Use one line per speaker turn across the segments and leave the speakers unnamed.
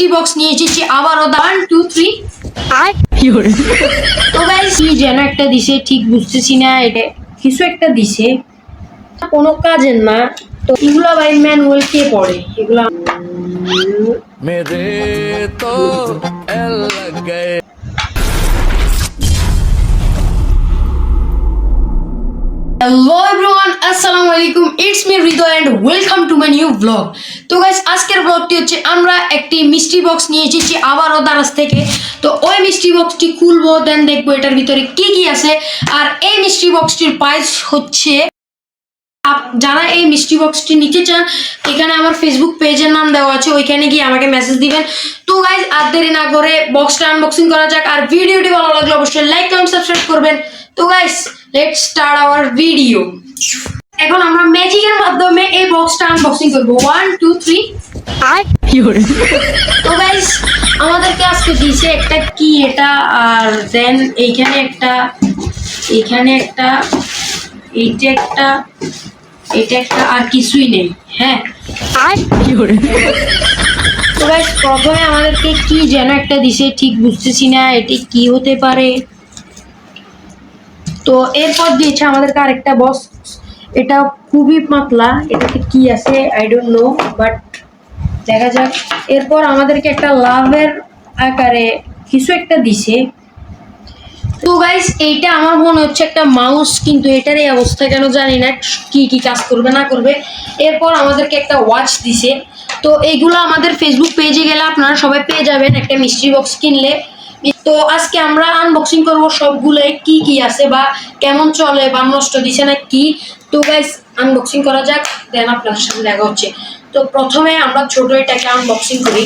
মিষ্টি বক্স নিয়ে এসেছি আবারও ওয়ান টু থ্রি আর তো গাইস কি যেন একটা দিছে ঠিক বুঝতেছি না এটা। কিছু একটা দিছে। কোনো কাজের না। তো এগুলো ভাই ম্যানুয়াল কে পড়ে? এগুলো
মেরে তো
হ্যালো আসসালামু আলাইকুম it's me Hridoy and welcome to my new blog তো গাইস আজকের ব্লগটি হচ্ছে আমরা একটি মিষ্টি বক্স নিয়ে এসেছি আবারও দারাজ থেকে। তো ওই মিষ্টি বক্সটি খুলবো দেন দেখব এটার ভিতরে কি কি আছে। আর এই মিষ্টি বক্সটির প্রাইস হচ্ছে যারা এই মিষ্টি বক্সটি নিতে চান, এখানে আমার ফেসবুক পেজের নাম দেওয়া আছে, ওইখানে গিয়ে আমাকে মেসেজ দিবেন। তো গাইজ আর দেরি না করে বক্সটা আনবক্সিং করা যাক, আর ভিডিওটি ভালো লাগলে অবশ্যই লাইক কমেন্ট সাবস্ক্রাইব করবেন। তো guys let start our video এখন আমরা ম্যাজিকের মাধ্যমে এই বক্সটা আনবক্সিং করব। ওয়ান টু থ্রি তো গাইজ আমাদেরকে আজকে দিয়েছে একটা কি এটা? আর দেন এইখানে একটা এইখানে একটা এইটা একটা এটা একটা আর কিছুই নেই। হ্যাঁ? তো গাইস প্রথমে আমাদেরকে কি যেন একটা দিছে ঠিক বুঝতেছি না এটি কি হতে পারে? তো এরপর দিয়েছে আমাদেরকে আরেকটা বক্স এটা খুবই পাতলা, এটাতে কি আছে আই ডোন্ট নো বাট দেখা যাক। এরপর আমাদেরকে একটা লাভের আকারে কিছু একটা দিছে। তো গাইস এইটা আমার মনে হচ্ছে একটা মাউস কিন্তু এটার এই অবস্থা কেন জানি না, কি কি কাজ করবে, না করবে। এরপর আমাদেরকে একটা ওয়াচ দিছে। তো এইগুলো আমাদের ফেসবুক পেজে গেলে আপনারা সবাই পেয়ে যাবেন, একটা মিস্ট্রি বক্স কিনলে। তো আজকে আমরা আনবক্সিং করব সবগুলো কি কি আছে বা কেমন চলে বা নষ্ট দিছে না কি। তো গাইস আনবক্সিং করা যাক দেন আপনাদের সাথে দেখা হচ্ছে। তো প্রথমে আমরা ছোট এটাকে আনবক্সিং করি।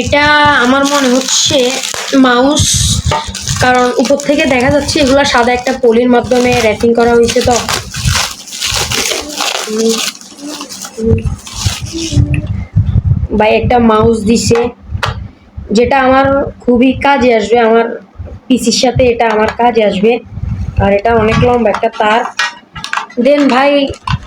এটা আমার মনে হচ্ছে মাউস কারণ উপর থেকে দেখা যাচ্ছে এগুলো সাদা একটা পলির মাধ্যমে র্যাপিং করা হয়েছে তো। ভাই, একটা মাউস দিছে। যেটা আমার খুবই কাজে আসবে, আমার পিসির সাথে এটা আমার কাজে আসবে, আর এটা অনেক লম্বা একটা তার। দেন ভাই,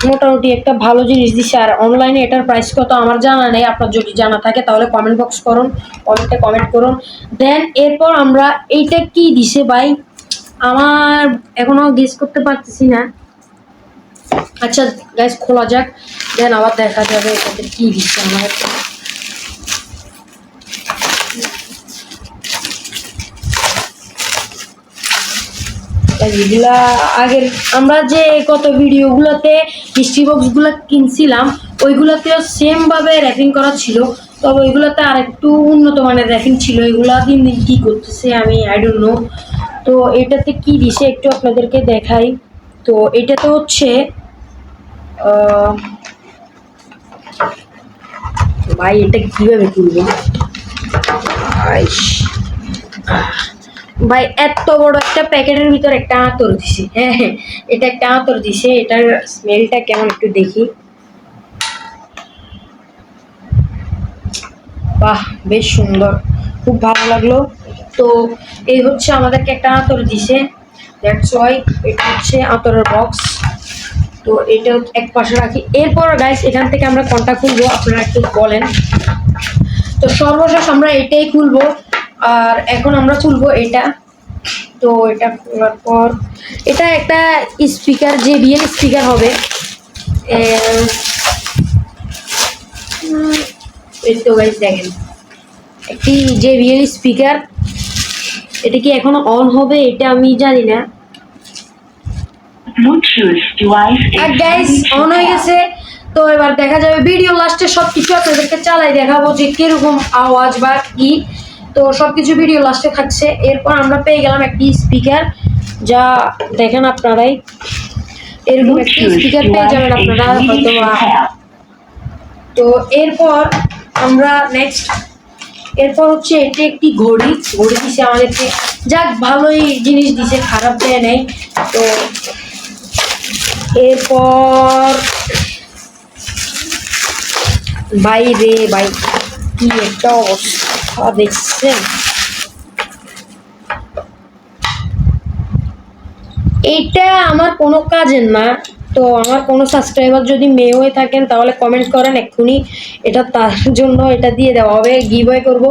মোটামুটি একটা ভালো জিনিস দিচ্ছে আর অনলাইনে এটার প্রাইস কত আমার জানা নেই, আপনার যদি জানা থাকে তাহলে কমেন্ট বক্স করুন কমেন্টে কমেন্ট করুন। দেন এরপর আমরা এইটা কি দিছে ভাই? আমার এখনও গেস করতে পারতেছি না। আচ্ছা গ্যাস খোলা যাক দেন আবার দেখা যাবে এটাতে কি দিচ্ছে আমার এগুলা আগের, আমরা যে কত ভিডিওগুলোতে মিষ্টি বক্সগুলো কিনছিলাম, ওইগুলোতেও সেম ভাবে র্যাপিং করা ছিল, তবে ওইগুলোতে আর একটু উন্নত মানের র্যাপিং ছিল, এগুলা দিন দিন কী করতেছে আমি আই ডোন্ট নো তো এটাতে কি দিছে একটু আপনাদেরকে দেখাই। তো এটাতে হচ্ছে ভাই, এটা কীভাবে তুলবো? আইস। ভাই, এত বড় একটা প্যাকেটের ভিতর একটা আতর দিছে। হ্যাঁ হ্যাঁ এটা একটা আতর দিছে, এটার স্মেলটা কেমন একটু দেখি। বাহ, বেশ সুন্দর, খুব ভালো লাগল। তো এই হচ্ছে আমাদেরকে একটা আতর দিছে। দ্যাটস ওয়াই এটা হচ্ছে আতরের বক্স তো এটা এক পাশে রাখি। এরপর গাইস এখান থেকে আমরা কোনটা খুলবো, আপনারা একটু বলেন। তো সর্বশেষ আমরা এটাই খুলবো। আর এখন আমরা খুলবো এটা। তো এটা খোলার পর এটা একটা স্পিকার যে বিএল স্পিকার হবে। এই তো গাইজ দেখেন। একটি যে বিএল স্পিকার এটা কি এখনও অন হবে এটা আমি জানি না। আর গাইস অন হয়ে গেছে। তো এবার দেখা যাবে ভিডিও লাস্টে সব কিছু আপনাদেরকে চালাই দেখাবো যে কীরকম আওয়াজ বা কি। তো সব কিছু ভিডিও লাস্টে থাকছে। এরপর আমরা পেয়ে গেলাম একটি স্পিকার যা দেখেন আপনারাই। এরকম একটি স্পিকার পেয়ে যাবেন আপনারা হয়তো. তো এরপর আমরা নেক্সট এরপর হচ্ছে এটি একটি ঘড়ি। ঘড়ি দিছে আমাদেরকে। যাক ভালোই জিনিস দিছে খারাপ দেয় নেই। তো এরপর ভাই রে ভাই কি একটা অবস্থা। দেখছেন এইটা আমার কোনো কাজের না, তো আমার কোনো সাবস্ক্রাইবার যদি মেয়ে হয়ে থাকেন তাহলে কমেন্ট করেন এক্ষুনি। এটা তার জন্য এটা দিয়ে দেওয়া হবে গিভ করব।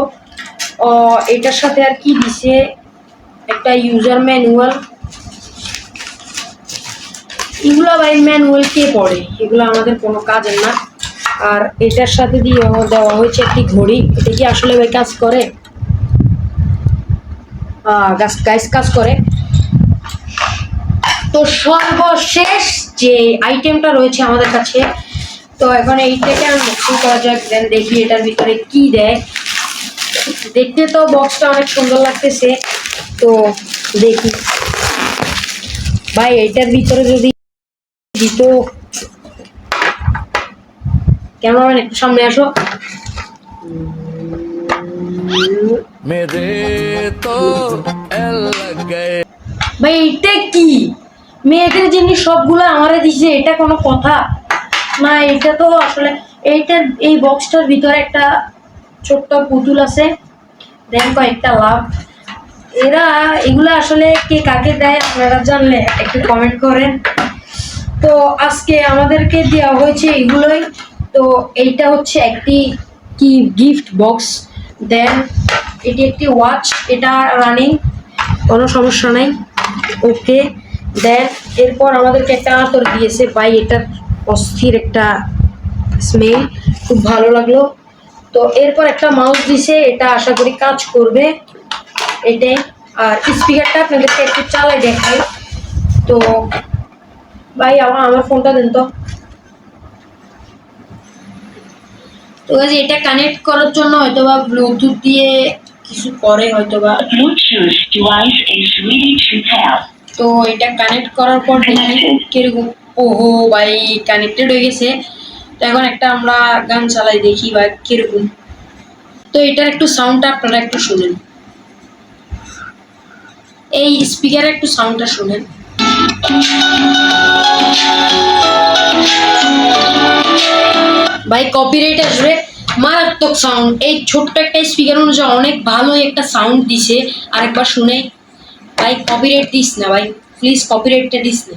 এটার সাথে আর কি দিছে? একটা ইউজার ম্যানুয়াল এগুলো ভাই ম্যানুয়াল কে পড়ে? এগুলো আমাদের কোনো কাজের না। আর এটার সাথে দিয়ে দেওয়া হয়েছে একটি ঘড়ি। এটা কি আসলে কাজ করে? গাছ কাজ করে? তো সর্বশেষ যে আইটেমটা রয়েছে আমাদের কাছে, তো এখন এইটাকে আনবক্সিং করা যাক দেন দেখি এটার ভিতরে কি দেয়। দেখতে তো বক্সটা অনেক সুন্দর লাগতেছে, তো দেখি। ভাই এটার ভিতরে যদি দিত ক্যামেরাম্যান একটু সামনে আসো। ভাই এটা কি? মেয়েদের যেমনি সবগুলো আমারে দিছে এটা কোনো কথা? না এটা তো আসলে এইটা এই বক্সটার ভিতরে একটা ছোট্ট পুতুল আছে। দেন কয়েকটা লাভ। এরা এগুলো আসলে কে কাকে দেয় আপনারা জানলে একটু কমেন্ট করেন। তো আজকে আমাদেরকে দেওয়া হয়েছে এগুলোই। তো এইটা হচ্ছে একটি কি গিফট বক্স দেন এটি একটি ওয়াচ এটা রানিং কোনো সমস্যা নাই। ওকে দেন এরপর আমাদেরকে একটা আতর দিয়েছে। বাই এটার অস্থির একটা স্মেল খুব ভালো লাগল। তো এরপর একটা মাউস দিছে, এটা আশা করি কাজ করবে। এটাই, আর স্পিকারটা আপনাদেরকে একটু চালাই দেখাই। তো ভাই, আমার আমার ফোনটা দেন তো। তো guys, এটা কানেক্ট করার জন্য হয়তো বা ব্লুটুথ দিয়ে কিছু করে হয়তো বা. তো এটা কানেক্ট করার পর দেখি কীরকম। ওহো ভাই কানেক্টেড হয়ে গেছে। তো এখন একটা আমরা গান চালাই দেখি বা কীরকম। তো এটার একটু সাউন্ডটা আপনারা একটু শুনেন। এই স্পিকারে একটু সাউন্ডটা শুনেন। ভাই কপিরাইট আসবে। মারাত্মক সাউন্ড এই ছোট্ট একটা স্পিকার অনুযায়ী অনেক ভালোই একটা সাউন্ড দিছে। আরেকবার শুনে। ভাই কপিরাইট দিস না ভাই। প্লিজ কপিরাইটটা দিস না।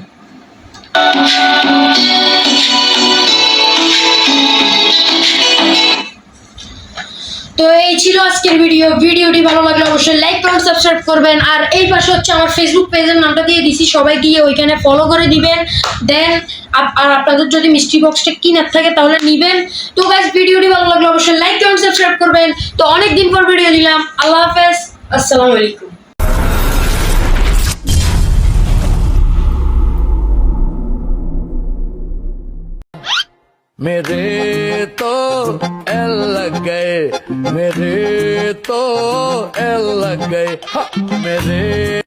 তো এই ছিল আজকের ভিডিও ভিডিওটি ভালো লাগলে অবশ্যই লাইক কমেন্ট সাবস্ক্রাইব করবেন। আর এই পাশে হচ্ছে আমার ফেসবুক পেজের নামটা দিয়ে দিছি। সবাই গিয়ে ওইখানে ফলো করে দিবেন। দেন আর আপনাদের যদি মিস্ট্রি বক্সটা কিনার থাকে তাহলে নিবেন তো গাইজ ভিডিওটি ভালো লাগলে অবশ্যই লাইক কমেন্ট সাবস্ক্রাইব করবেন তো অনেক দিন পর ভিডিও দিলাম আল্লাহ হাফেজ আসসালামু আলাইকুম
मेरे तो एल लग गए मेरे तो एल लग गए हा, मेरे